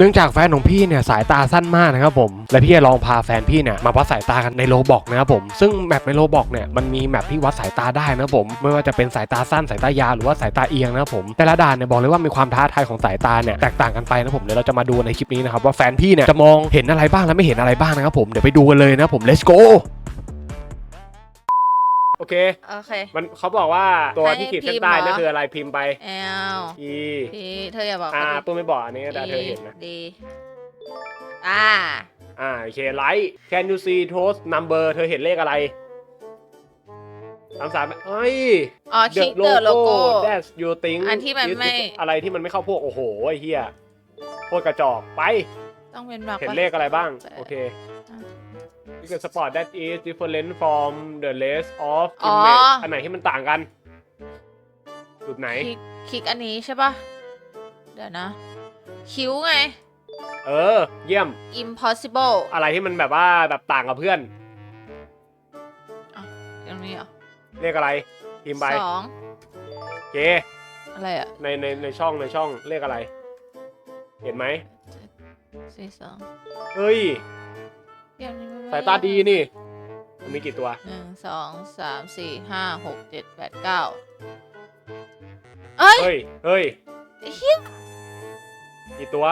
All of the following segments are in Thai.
เนื่องจากแฟนของพี่เนี่ยสายตาสั้นมากนะครับผม และพี่จะลองพาแฟนพี่เนี่ยมาวัดสายตากันในโลบอกนะครับผม ซึ่งแมปในโลบอกเนี่ยมันมีแมปที่วัดสายตาได้นะครับผม ไม่ว่าจะเป็นสายตาสั้นสายตายาวหรือว่าสายตาเอียงนะครับผม แต่ละด่านเนี่ยบอกเลยว่ามีความท้าทายของสายตาเนี่ยแตกต่างกันไปนะครับผมเดี๋ยวเราจะมาดูในคลิปนี้นะครับว่าแฟนพี่เนี่ยจะมองเห็นอะไรบ้างและไม่เห็นอะไรบ้างนะครับผมเดี๋ยวไปดูกันเลยนะครับผม let's go โอเค โอเค มันเขาบอกว่าตัวให้ที่ขีดเส้นพิมพ์ใต้เหรอนั่นคืออะไรพิมพ์ไปแอล e พี่เธออย่าบอกอ่าเขาปื้มไม่บอกอันนี้แต่เธอเห็นนะดีอ่าอ่าโอเคไลท์ can you see toast number เธอเห็นเลขอะไรสามสามเอ้ยอ๋อคลิกเดอะโลโก้ that's you think อันที่มัน is- ไม่ อะไรที่มันไม่เข้าพวก โอ้โหไอ้เหี้ยโคตรกระจอกไป ต้องเป็นแบบเห็นว่าเลขอะไรบ้างแปดโอเค you can spot that is different from the rest of อ๋อ image อันไหนที่มันต่างกัน จุดไหน คลิกคลิกอันนี้ใช่ป่ะเดี๋ยวนะ คิ้วไง เออ เยี่ยม impossible อะไรที่มันแบบว่าแบบต่างกับเพื่อน ตรงนี้เหรอเลขอะไรพิมพ์ไปสองโอเค อะไรอะในในในช่องในช่องเลขอะไร เห็นไหมสี่สองเฮ้ยเดี๋ยวนี้มันไม่ สายตาดีนี่มันมีกี่ตัวหนึ่งสองสามสี่ห้าหกเจ็ดแปดเก้าเอ้ยเฮ้ยเฮ้ยไอ้เหี้ยกี่ตัว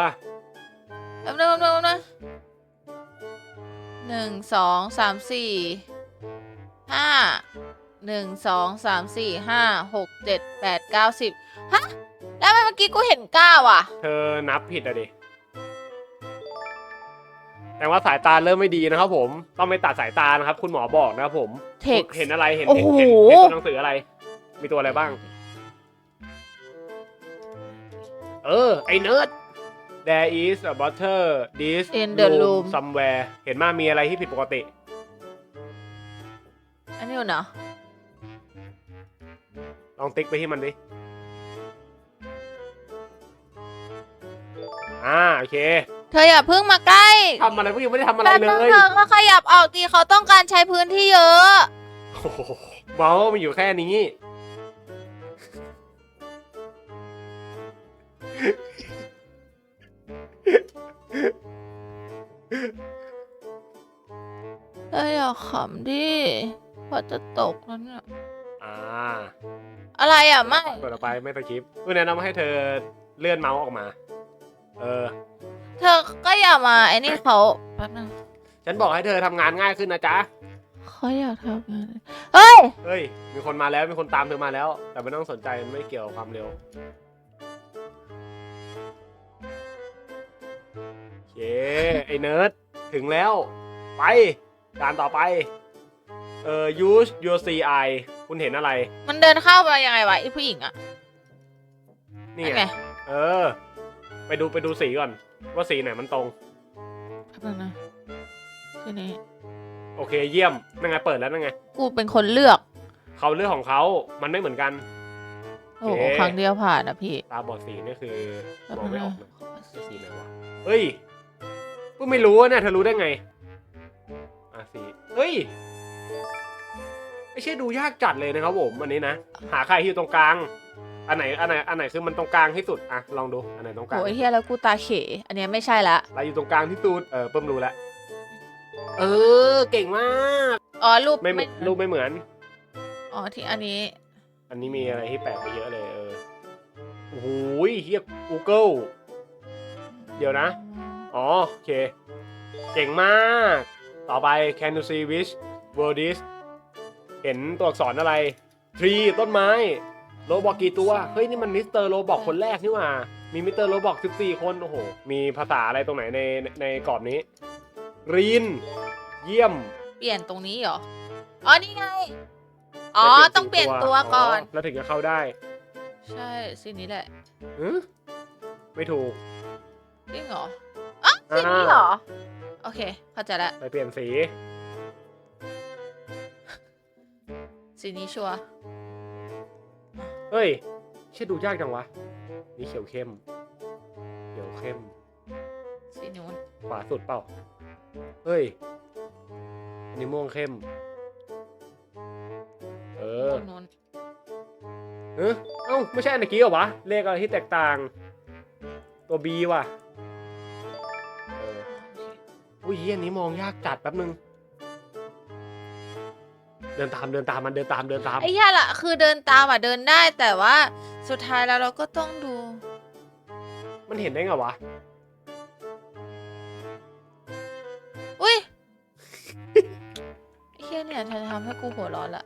แป๊บนึงแป๊บนึงแป๊บนึงหนึ่งสองสามสี่ห้าหนึ่งสองสามสี่ห้าหกเจ็ดแปดเก้าสิบฮะ แล้วทำไมเมื่อกี้กูเห็นเก้าอะ เธอนับผิดอะดิ แต่ว่าสายตาเริ่มไม่ดีนะครับผม ต้องไปตัดสายตานะครับ คุณหมอบอกนะครับผม Text เห็นอะไรเห็นโอ้เห็นโหเห็นเห็นตัวหนังสืออะไร มีตัวอะไรบ้าง เออ ไอเนิร์ด there is a butter this In the room somewhere เห็นมามีอะไรที่ผิดปกติ อันนี้เนาะลองติ๊กไปที่มันดิ อ่า โอเค เธออย่าเพิ่งมาใกล้ทำอะไรก็ยังไม่ได้ทำอะไรแป๊บเลนึงยเธอก็ขยับออกดีเขาต้องการใช้พื้นที่เยอะ โอ้โหเมาส์มันอยู่แค่นี้ เธออย่าขำดิพอจะตกแล้วเนี่ยอ่าอะไรอะไม่เปิดออกไปไม่ตะคลิปเพื่อแนะนำให้เธอเลื่อนเมาส์ออกมา เออ เธอก็อย่ามาไอ้นี่เขาแป๊บนึงฉันบอกให้เธอทำงานง่ายขึ้นนะจ๊ะ เขาอยากทำงานเฮ้ย เฮ้ย มีคนมาแล้ว มีคนตามเธอมาแล้ว แต่ไม่ต้องสนใจมันไม่เกี่ยวกับความเร็วโอเคไอ้เนิร์ด ถึงแล้ว ไปการต่อไป เอ่อ use your CI คุณเห็นอะไร มันเดินเข้าไปยังไงวะไอ้ผู้หญิงอะนี่นั่นไงไง เออ ไปดูไปดูสีก่อน ว่าสีไหนมันตรง แป๊บนึงนะทีนี้ โอเคเยี่ยมนั่นไงเปิดแล้วนั่นไงกูเป็นคนเลือก เขาเรื่องของเขามันไม่เหมือนกัน โอ้โห โอเค ครั้งเดียวผ่านนะพี่ตาบอดสีนี่คือแป๊บมองนึไม่งออนะกนะนี่สีไหนวะเฮ้ยกูไม่รู้อะเนี่ยเธอรู้ได้ไงอะสีเฮ้ยไม่ใช่ดูยากจัดเลยนะครับผมอันนี้นะหาใครที่อยู่ตรงกลาง อันไหนอันไหนอันไหนคือมันตรงกลางที่สุดอะลองดูอันไหนตรงกลางโอ้ยเฮียแล้วกูตาเข อันเนี้ยไม่ใช่ละ อะไรอยู่ตรงกลางที่สุดเออเพิ่มรู้แล้วเออเก่งมากอ๋อรูปไม่เหมือนรูปไม่เหมือน อ๋อที่อันนี้ อันนี้มีอะไรที่แปลกไปเยอะเลย เออโอ้โหเฮีย Google เดี๋ยวนะ อ๋อโอเค เก่งมาก ต่อไป can you see which word is เห็นตัวอักษรอะไร tree ต้นไม้ โรบอกกี่ตัว เฮ้ยนี่มันมิสเตอร์โรบอกคนแรกนี่หว่า มีมิสเตอร์โรบอก14 คน โอ้โห มีภาษาอะไรตรงไหนในในในกรอบนี้รีนเยี่ยม เปลี่ยนตรงนี้เหรอ อ๋อ นี่ไง อ๋อแล้วต้องเปลี่ยนตัวก่อน แล้วถึงจะเข้าได้ ใช่สีนี้แหละหึไม่ถูก จริงเหรออ๋อสีนี้เหรอ โอเค เข้าใจแล้วไปเปลี่ยนสี สีนี้ชัวร์ เฮ้ยเชื่อดูยากจังวะ นี่เขียวเข้ม เขียวเข้ม สีนู้นขวาสุดเปล่า เฮ้ยอันนี้ม่วงเข้ม เออตรงนู้นเอ้เอ้าไม่ใช่อันเมื่อกี้เหรอวะ เลขอะไรที่แตกต่าง ตัว B ว่ะอุ้ยเหี้ยอันนี้มองยากจัดแป๊บนึง เดินตามเดินตามมันเดินตามเดินตาม ไอ้เหี้ยล่ะคือเดินตามอะเดินได้แต่ว่าสุดท้ายแล้วเราก็ต้องดู มันเห็นได้ไงวะ อุ้ยไอ้เหี้ยเนี่ยเธอทำให้กูหัวร้อนละ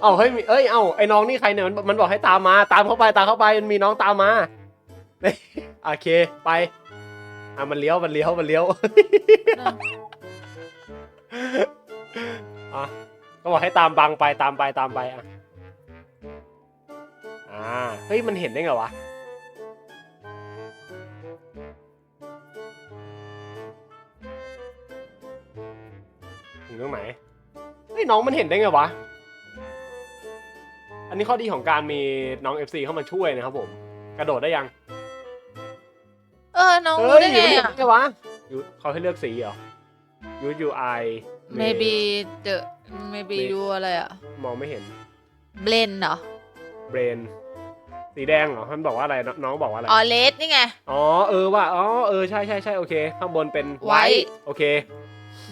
เอ้าเฮ้ยมีเอ้ยเอ้าไอ้น้องนี่ใครเนี่ยมันมันบอกให้ตามมาตามเข้าไปตามเข้าไปมันมีน้องตามมาเฮ้ยโอเคไปอะมันเลี้ยวมันเลี้ยวมันเลี้ยวนะอ่ะก็บอกให้ตามบังไปตามไปตามไปอะอ่าเฮ้ยมันเห็นได้ไงวะถึงตรงไหนเฮ้ยน้องมันเห็นได้ไงวะอันนี้ข้อดีของการมีน้อง FC เข้ามาช่วยนะครับผม กระโดดได้ยังเออน้องเฮ้รู้ยได้ไงมันเห็นอะได้ไงวะยูเขาให้เลือกสีเหรอ U U I maybe the maybe May- ดูอะไรอะมองไม่เห็น blend เหรอ เบรน สีแดงเหรอมันบอกว่าอะไรนน้องบอกว่าอะไร อ๋อเลสนี่ไง อ๋อ เออว่ะ อ๋อ เออ ใช่ใช่ใช่โอเค ข้างบนเป็น White โอเค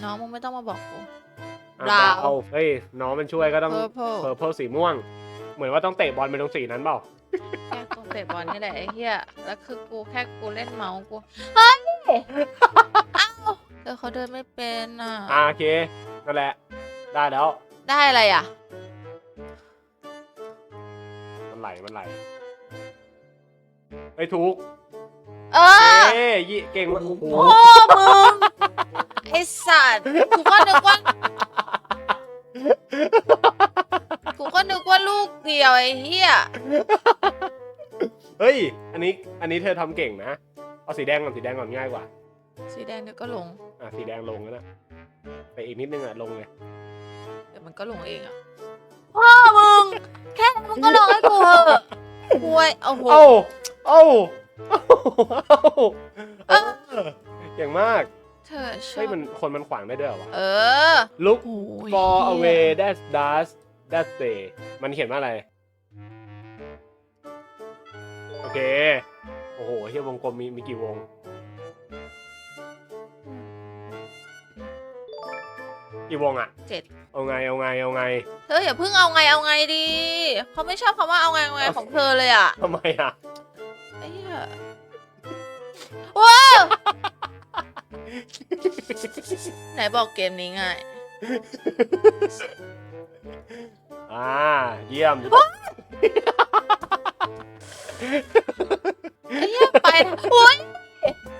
น้องมึงไม่ต้องมาบอกกู อะ Brown เอาเฮ้ย น้องมันช่วยก็ต้อง purple เพอร์เพลสีม่วง เหมือนว่าต้องเตะบอลไปตรงสีนั้นเปล่า แค่ตรงเตะบอลนี่แหละไอ้เหี้ย แล้วคือกูแค่กูเล่นเมาส์กู เฮ้ย เอ้าเออเขาเดินไม่เป็นอะ อ่าโอเคนั่นแหละ ได้แล้ว ได้อะไรอะ มันไหล มันไหลไอ้ยถูกเออ เอ้ยยี่เก่งมากโอ้โหโอ้มึง ไอสัตว์ กูก็นึกว่า กูก็นึกว่าลูกเดียวไอ้เหี้ย เฮ้ย อันนี้ อันนี้เธอทำเก่งนะ เอาสีแดงก่อน สีแดงก่อนง่ายกว่า สีแดงเดี๋ยวก็ลง อะสีแดงลงแล้วนะไปอีกนิดนึงอะลงเลยเดี๋ยวมันก็ลงเองอะพ่อมึง แค่นั้นมึงก็ลงให้กูเหอะกล้วยโอ้โห เอ้าเอ้าเอ้าเอ้าเออเก่งมากเธอชอเฮ้ยบมันคนมันขวางได้ด้วยเหรอวะ เออ look โอ้ย for เหี้ย away that does that day มันเขียนว่าอะไร โอเค โอ้โหเฮียวงกลมมีมีกี่วง กี่วงอะเจ็ด เอาไงเอาไงเอาไงเธออย่าเพิ่งเอาไงเอาไงดี เขาไม่ชอบคำว่าเอาไงเอาไงของเธอเลยอะทำไมอะไอ้เหี้ยว้าวไหนบอกเกมนี้ง่ายอ่าเยี่ยมไอ้เหี้ยไปโอ้ย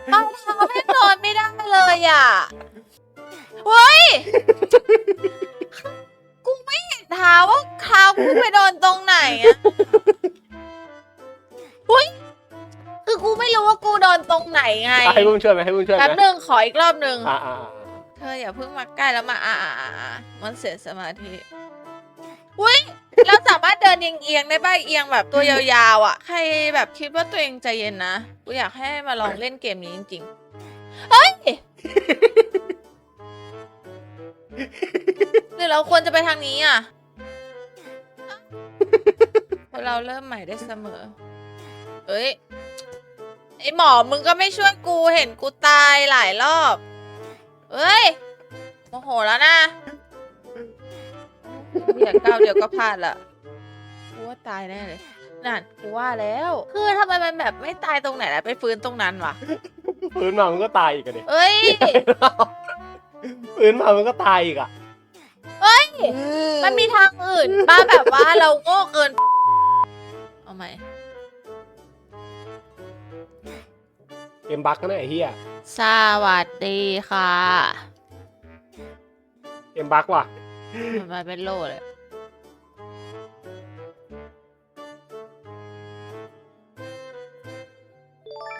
ไปทางไม่นอนไม่ได้เลยอะเฮ้ย กูไม่เห็นเท้าว่าเท้ากูไปโดนตรงไหนอะเฮ้ยคือกูไม่รู้ว่ากูโดนตรงไหนไงให้พุ่งช่วยไหมให้พุ่งช่วยไหแป๊บมหนึ่งขออีกรอบหนึ่งอ่าอ่าอ่าเธออย่าเพิ่งมาใกล้แล้วมาอ่าอ่าอ่าอ่ามันเสียสมาธิอุ้ยเราสามารถเดินเอียงๆได้ป่ะเอียงแบบตัวยาวๆอะ ใครแบบคิดว่าตัวเองใจเย็นนะกูอยากให้มาลองเล่นเกมนี้จริงๆเฮ้ย หรือเราควรจะไปทางนี้อะ เราเริ่มใหม่ได้เสมอ เอ้ย ไอหมอมึงก็ไม่ช่วยกูเห็นกูตายหลายรอบ เอ้ยโมโหแล้วนะอยากก้าวเดียวก็พลาดละกูว่าตายแน่เลย นั่นกูว่าแล้ว คือทำไมมันแบบไม่ตายตรงไหนแล้วไปฟื้นตรงนั้นวะ พื้นมามันก็ตายอีกอะดิ เอ้ย พื้นมามันก็ตายอีกอะเอ้ยมันมีทางอื่นป้าแบบว่าเราโง่เกิน เอาไหมเกมบั๊กนะไอ้เหี้ยสวัสดีค่ะเกมบั๊กว่ะ มันมาเป็นโลเลย